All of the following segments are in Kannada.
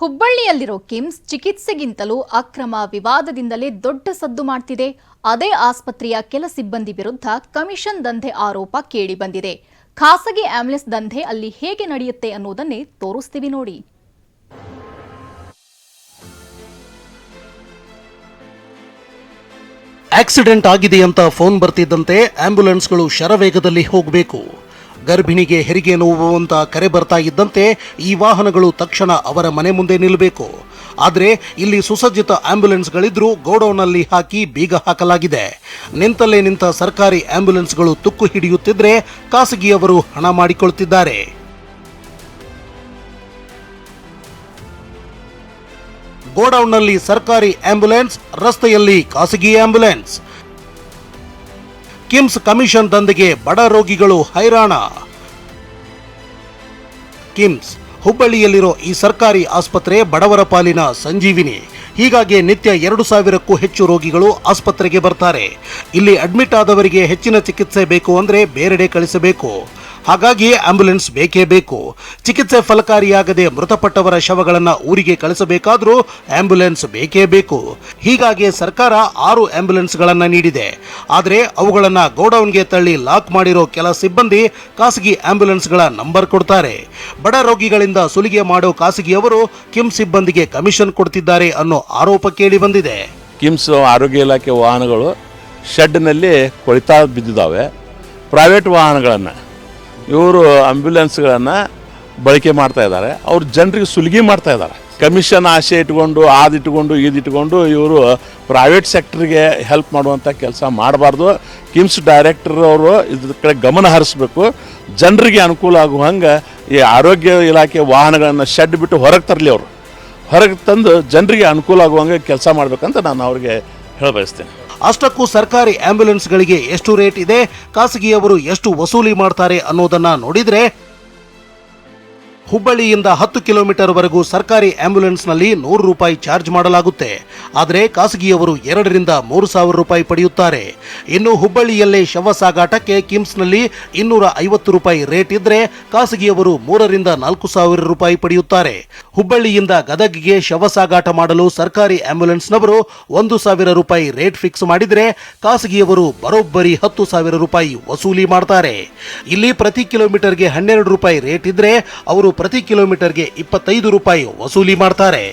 ಹುಬ್ಬಳ್ಳಿಯಲ್ಲಿರೋ ಕಿಮ್ಸ್ ಚಿಕಿತ್ಸೆಗಿಂತಲೂ ಅಕ್ರಮ ವಿವಾದದಿಂದಲೇ ದೊಡ್ಡ ಸದ್ದು ಮಾಡ್ತಿದೆ. ಅದೇ ಆಸ್ಪತ್ರೆಯ ಕೆಲ ಸಿಬ್ಬಂದಿ ವಿರುದ್ಧ ಕಮಿಷನ್ ದಂಧೆ ಆರೋಪ ಕೇಳಿಬಂದಿದೆ ಖಾಸಗಿ ಆಂಬ್ಯುಲೆನ್ಸ್ ದಂಧೆ ಅಲ್ಲಿ ಹೇಗೆ ನಡೆಯುತ್ತೆ ಅನ್ನೋದನ್ನೇ ತೋರಿಸ್ತೀವಿ ನೋಡಿ. ಆಕ್ಸಿಡೆಂಟ್ ಆಗಿದೆ ಅಂತ ಫೋನ್ ಬರ್ತಿದ್ದಂತೆ ಆಂಬ್ಯುಲೆನ್ಸ್ಗಳು ಶರವೇಗದಲ್ಲಿ ಹೋಗಬೇಕು. ಗರ್ಭಿಣಿಗೆ ಹೆರಿಗೆ ನೋವು ಅಂತ ಕರೆ ಬರ್ತಾ ಇದ್ದಂತೆ ಈ ವಾಹನಗಳು ತಕ್ಷಣ ಅವರ ಮನೆ ಮುಂದೆ ನಿಲ್ಲಬೇಕು. ಆದರೆ ಇಲ್ಲಿ ಸುಸಜ್ಜಿತ ಆಂಬ್ಯುಲೆನ್ಸ್ಗಳಿದ್ರೂ ಗೋಡೌನ್ನಲ್ಲಿ ಹಾಕಿ ಬೀಗ ಹಾಕಲಾಗಿದೆ. ನಿಂತಲ್ಲೇ ನಿಂತ ಸರ್ಕಾರಿ ಆಂಬ್ಯುಲೆನ್ಸ್ಗಳು ತುಕ್ಕು ಹಿಡಿಯುತ್ತಿದ್ರೆ ಖಾಸಗಿಯವರು ಹಣ ಮಾಡಿಕೊಳ್ತಿದ್ದಾರೆ. ಗೋಡೌನ್ನಲ್ಲಿ ಸರ್ಕಾರಿ ಆಂಬ್ಯುಲೆನ್ಸ್, ರಸ್ತೆಯಲ್ಲಿ ಖಾಸಗಿ ಆಂಬ್ಯುಲೆನ್ಸ್. ಕಿಮ್ಸ್ ಕಮಿಷನ್ ದಂಧೆಗೆ ಬಡ ರೋಗಿಗಳು ಹೈರಾಣ. ಕಿಮ್ಸ್, ಹುಬ್ಬಳ್ಳಿಯಲ್ಲಿರೋ ಈ ಸರ್ಕಾರಿ ಆಸ್ಪತ್ರೆ ಬಡವರ ಪಾಲಿನ ಸಂಜೀವಿನಿ. ಹೀಗಾಗಿ ನಿತ್ಯ ಎರಡು ಸಾವಿರಕ್ಕೂ ಹೆಚ್ಚು ರೋಗಿಗಳು ಆಸ್ಪತ್ರೆಗೆ ಬರ್ತಾರೆ. ಇಲ್ಲಿ ಅಡ್ಮಿಟ್ ಆದವರಿಗೆ ಹೆಚ್ಚಿನ ಚಿಕಿತ್ಸೆ ಬೇಕು ಅಂದರೆ ಬೇರೆಡೆ ಕಳಿಸಬೇಕು. ಹಾಗಾಗಿ ಆಂಬ್ಯುಲೆನ್ಸ್ ಬೇಕೇ ಬೇಕು. ಚಿಕಿತ್ಸೆ ಫಲಕಾರಿಯಾಗದೆ ಮೃತಪಟ್ಟವರ ಶವಗಳನ್ನು ಊರಿಗೆ ಕಳಿಸಬೇಕಾದರೂ ಆಂಬ್ಯುಲೆನ್ಸ್ ಬೇಕೇ ಬೇಕು. ಹೀಗಾಗಿ ಸರ್ಕಾರ ಆರು ಆಂಬ್ಯುಲೆನ್ಸ್ಗಳನ್ನು ನೀಡಿದೆ. ಆದರೆ ಅವುಗಳನ್ನು ಗೋಡೌನ್ಗೆ ತಳ್ಳಿ ಲಾಕ್ ಮಾಡಿರೋ ಕೆಲ ಸಿಬ್ಬಂದಿ ಖಾಸಗಿ ಆಂಬ್ಯುಲೆನ್ಸ್ಗಳ ನಂಬರ್ ಕೊಡ್ತಾರೆ. ಬಡ ರೋಗಿಗಳಿಂದ ಸುಲಿಗೆ ಮಾಡೋ ಖಾಸಗಿಯವರು ಕಿಮ್ ಸಿಬ್ಬಂದಿಗೆ ಕಮಿಷನ್ ಕೊಡ್ತಿದ್ದಾರೆ ಅನ್ನೋ ಆರೋಪ ಕೇಳಿ ಬಂದಿದೆ. ಕಿಮ್ಸ್ ಆರೋಗ್ಯ ಇಲಾಖೆ ವಾಹನಗಳು ಶೆಡ್ನಲ್ಲಿ ಕೊಳಿತಾ ಬಿದ್ದಿದ್ದಾವೆ. ಪ್ರೈವೇಟ್ ವಾಹನಗಳನ್ನು ಇವರು ಆಂಬ್ಯುಲೆನ್ಸ್ಗಳನ್ನು ಬಳಕೆ ಮಾಡ್ತಾ ಇದ್ದಾರೆ. ಅವ್ರು ಜನರಿಗೆ ಸುಲಿಗೆ ಮಾಡ್ತಾ ಇದ್ದಾರೆ. ಕಮಿಷನ್ ಆಸೆ ಇಟ್ಕೊಂಡು ಆದಿಟ್ಕೊಂಡು ಇದಿಟ್ಕೊಂಡು ಇವರು ಪ್ರೈವೇಟ್ ಸೆಕ್ಟ್ರಿಗೆ ಹೆಲ್ಪ್ ಮಾಡುವಂಥ ಕೆಲಸ ಮಾಡಬಾರ್ದು. ಕಿಮ್ಸ್ ಡೈರೆಕ್ಟರ್ ಅವರು ಇದ್ರ ಕಡೆ ಗಮನ ಹರಿಸ್ಬೇಕು. ಜನರಿಗೆ ಅನುಕೂಲ ಆಗುವ ಆಗುವಂಗೆ ಈ ಆರೋಗ್ಯ ಇಲಾಖೆ ವಾಹನಗಳನ್ನು ಶೆಡ್ ಬಿಟ್ಟು ಹೊರಗೆ ತರಲಿ ಅವರು. ಹೊರಗೆ ತಂದು ಜನರಿಗೆ ಅನುಕೂಲ ಆಗುವಂಗೆ ಕೆಲಸ ಮಾಡಬೇಕಂತ ನಾನು ಅವ್ರಿಗೆ ಹೇಳ ಬಯಸ್ತೇನೆ ಅಷ್ಟಕ್ಕೂ ಸರ್ಕಾರಿ ಆಂಬ್ಯುಲೆನ್ಸ್ಗಳಿಗೆ ಎಷ್ಟು ರೇಟ್ ಇದೆ ಖಾಸಗಿಯವರು ಎಷ್ಟು ವಸೂಲಿ ಮಾಡ್ತಾರೆ ಅನ್ನೋದನ್ನ ನೋಡಿದ್ರೆ ಹುಬ್ಬಳ್ಳಿಯಿಂದ ಹತ್ತು ಕಿಲೋಮೀಟರ್ ವರೆಗೂ ಸರ್ಕಾರಿ ಆಂಬ್ಯುಲೆನ್ಸ್ನಲ್ಲಿ ನೂರು ರೂಪಾಯಿ ಚಾರ್ಜ್ ಮಾಡಲಾಗುತ್ತೆ. ಆದರೆ ಖಾಸಗಿಯವರು ಎರಡರಿಂದ ಮೂರು ಸಾವಿರ ರೂಪಾಯಿ ಪಡೆಯುತ್ತಾರೆ. ಇನ್ನು ಹುಬ್ಬಳ್ಳಿಯಲ್ಲೇ ಶವ ಸಾಗಾಟಕ್ಕೆ ಕಿಮ್ಸ್ನಲ್ಲಿ ಇನ್ನೂರ ಐವತ್ತು ರೂಪಾಯಿ ರೇಟ್ ಇದ್ರೆ ಖಾಸಗಿಯವರು ಮೂರರಿಂದ ನಾಲ್ಕು ಸಾವಿರ ರೂಪಾಯಿ ಪಡೆಯುತ್ತಾರೆ. ಹುಬ್ಬಳ್ಳಿಯಿಂದ ಗದಗಿಗೆ ಶವ ಸಾಗಾಟ ಮಾಡಲು ಸರ್ಕಾರಿ ಆಂಬ್ಯುಲೆನ್ಸ್ನವರು ಒಂದು ಸಾವಿರ ರೂಪಾಯಿ ರೇಟ್ ಫಿಕ್ಸ್ ಮಾಡಿದರೆ ಖಾಸಗಿಯವರು ಬರೋಬ್ಬರಿ ಹತ್ತು ಸಾವಿರ ರೂಪಾಯಿ ವಸೂಲಿ ಮಾಡ್ತಾರೆ. ಇಲ್ಲಿ ಪ್ರತಿ ಕಿಲೋಮೀಟರ್ಗೆ ಹನ್ನೆರಡು ರೂಪಾಯಿ ರೇಟ್ ಇದ್ರೆ ಅವರು ಪ್ರತಿ ಕಿಲೋಮೀಟರ್ಗೆ ಇಪ್ಪತ್ತೈದು ರೂಪಾಯಿ ವಸೂಲಿ ಮಾಡ್ತಾರೆ.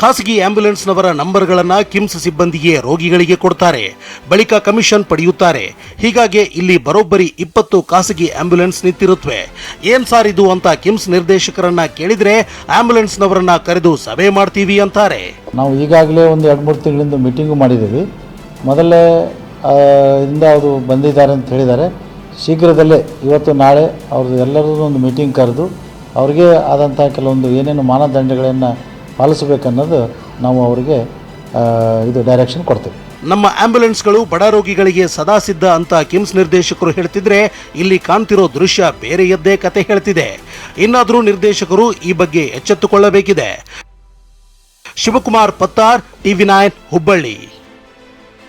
ಖಾಸಗಿ ಆಂಬ್ಯುಲೆನ್ಸ್ನವರ ನಂಬರ್ಗಳನ್ನು ಕಿಮ್ಸ್ ಸಿಬ್ಬಂದಿಗೆ ರೋಗಿಗಳಿಗೆ ಕೊಡ್ತಾರೆ. ಬಳಿಕ ಕಮಿಷನ್ ಪಡೆಯುತ್ತಾರೆ. ಹೀಗಾಗಿ ಇಲ್ಲಿ ಬರೋಬ್ಬರಿ ಇಪ್ಪತ್ತು ಖಾಸಗಿ ಆಂಬ್ಯುಲೆನ್ಸ್ ನಿಂತಿರುತ್ತವೆ ಏನ್ ಸಾರ್ ಇದು ಅಂತ ಕಿಮ್ಸ್ ನಿರ್ದೇಶಕರನ್ನ ಕೇಳಿದ್ರೆ ಆಂಬ್ಯುಲೆನ್ಸ್ನವರನ್ನ ಕರೆದು ಸಭೆ ಮಾಡ್ತೀವಿ ಅಂತಾರೆ. ನಾವು ಈಗಾಗಲೇ ಒಂದು ಎರಡು ಮೂರು ತಿಂಗಳಿಂದ ಮೀಟಿಂಗು ಮಾಡಿದ್ದೀವಿ. ಮೊದಲೇ ಇಂದ ಅವರು ಬಂದಿದ್ದಾರೆ ಅಂತ ಹೇಳಿದ್ದಾರೆ. ಶೀಘ್ರದಲ್ಲೇ ಇವತ್ತು ನಾಳೆ ಅವ್ರದ್ದು ಎಲ್ಲರದ್ದು ಒಂದು ಮೀಟಿಂಗ್ ಕರೆದು ಅವ್ರಿಗೆ ಆದಂಥ ಕೆಲವೊಂದು ಏನೇನು ಮಾನದಂಡಗಳನ್ನು ಪಾಲಿಸಬೇಕನ್ನೋದು ನಾವು ಅವರಿಗೆ ಇದು ಡೈರೆಕ್ಷನ್ ಕೊಡ್ತೇವೆ. ನಮ್ಮ ಆಂಬ್ಯುಲೆನ್ಸ್ಗಳು ಬಡ ರೋಗಿಗಳಿಗೆ ಸದಾ ಸಿದ್ಧ ಅಂತ ಕಿಮ್ಸ್ ನಿರ್ದೇಶಕರು ಹೇಳ್ತಿದ್ರೆ ಇಲ್ಲಿ ಕಾಣ್ತಿರೋ ದೃಶ್ಯ ಬೇರೆಯದ್ದೇ ಕತೆ ಹೇಳ್ತಿದೆ. ಇನ್ನಾದರೂ ನಿರ್ದೇಶಕರು ಈ ಬಗ್ಗೆ ಎಚ್ಚೆತ್ತುಕೊಳ್ಳಬೇಕಿದೆ. Shivakumar Pattar, TV nine, Hubballi.